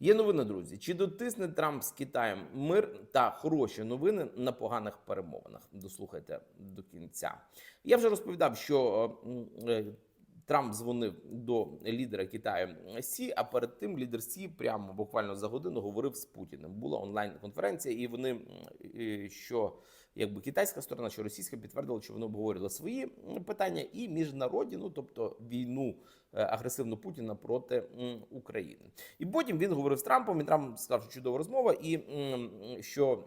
Є новина, друзі. Чи дотисне Трамп з Китаєм мир та хороші новини на поганих перемовинах? Дослухайте до кінця. Я вже розповідав, що е, е, Трамп дзвонив до лідера Китаю Сі, а перед тим лідер Сі прямо буквально за годину говорив з Путіним. Була онлайн-конференція, і вони що якби китайська сторона, що російська підтвердила, що вони обговорювали свої питання і міжнародні, ну тобто війну е, агресивну Путіна проти України. І потім він говорив з Трампом. І Трамп сказав, що чудова розмова, і що.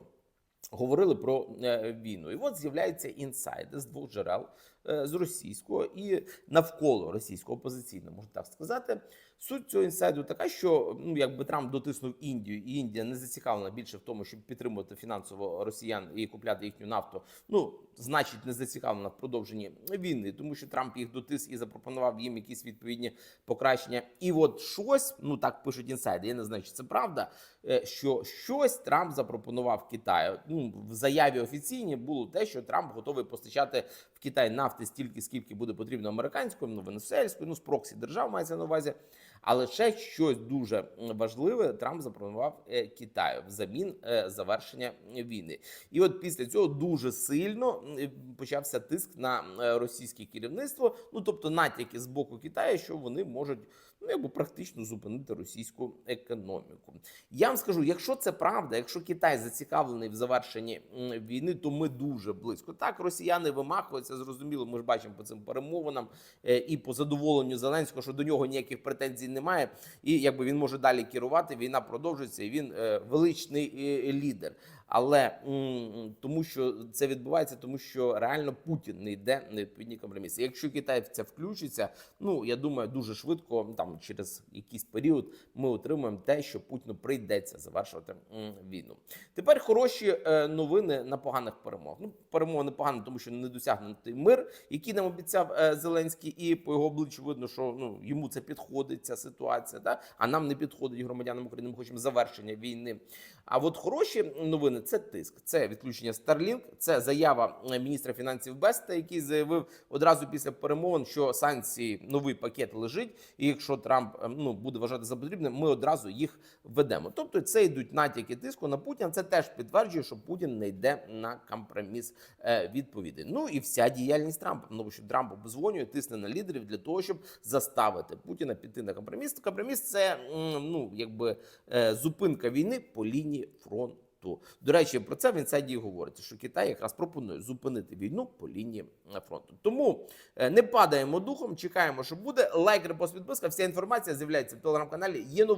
Говорили про е, війну, і от з'являються інсайди з двох джерел з російського і навколо російського опозиційного, можна так сказати. Суть цього інсайду така, що ну якби Трамп дотиснув Індію, і Індія не зацікавлена більше в тому, щоб підтримувати фінансово росіян і купляти їхню нафту. Ну значить, не зацікавлена в продовженні війни, тому що Трамп їх дотис і запропонував їм якісь відповідні покращення. І от щось, ну так пишуть інсайди. Я не знаю, чи це правда. е, Що щось Трамп запропонував Китаю. Ну в заяві офіційній було те, що Трамп готовий постачати в Китай нафти стільки, скільки буде потрібно американською, ну венесуельською, ну з проксі держав мається на увазі. Але ще щось дуже важливе Трамп запропонував е, Китаю взамін е, завершення війни. І от після цього дуже сильно е, почався тиск на російське керівництво. Ну тобто натяки з боку Китаю, що вони можуть ну якби практично зупинити російську економіку. Я вам скажу, якщо це правда, якщо Китай зацікавлений в завершенні війни, то ми дуже близько. Так, росіяни вимахуються, зрозуміло. Ми ж бачимо по цим перемовинам е, і по задоволенню Зеленського, що до нього ніяких претензій немає, і якби він може далі керувати. Війна продовжується, і він е, величний е, лідер. Але тому, що це відбувається, тому що реально Путін не йде на відповідні компроміси. Якщо Китай в це включиться, ну я думаю, дуже швидко, там через якийсь період, ми отримаємо те, що Путіну прийдеться завершувати війну. Тепер хороші е, новини на поганих перемог. Ну, перемога непогана, тому що не досягнутий мир, який нам обіцяв е, Зеленський, і по його обличчю видно, що ну йому це підходить, ця ситуація, да? а нам не підходить громадянам України. Ми хочемо завершення війни. А от хороші новини це тиск, це відключення Starlink, це заява е, міністра фінансів Беста, який заявив одразу після перемовин, що санкції новий пакет лежить, і якщо Трамп е, ну буде вважати за потрібне, ми одразу їх введемо. Тобто, це йдуть натяки тиску на Путіна. Це теж підтверджує, що Путін не йде на компроміс е, відповідей. Ну і вся діяльність Трампа. Ну що Трамп обзвонює, тисне на лідерів для того, щоб заставити Путіна піти на компроміс. Компроміс це ну якби е, зупинка війни по лінії фронту. До речі, про це в інсайді говорить, що Китай якраз пропонує зупинити війну по лінії фронту. Тому е, не падаємо духом, чекаємо, що буде. Лайк, репост, підписка. Вся інформація з'являється в телеграм-каналі. Є новини.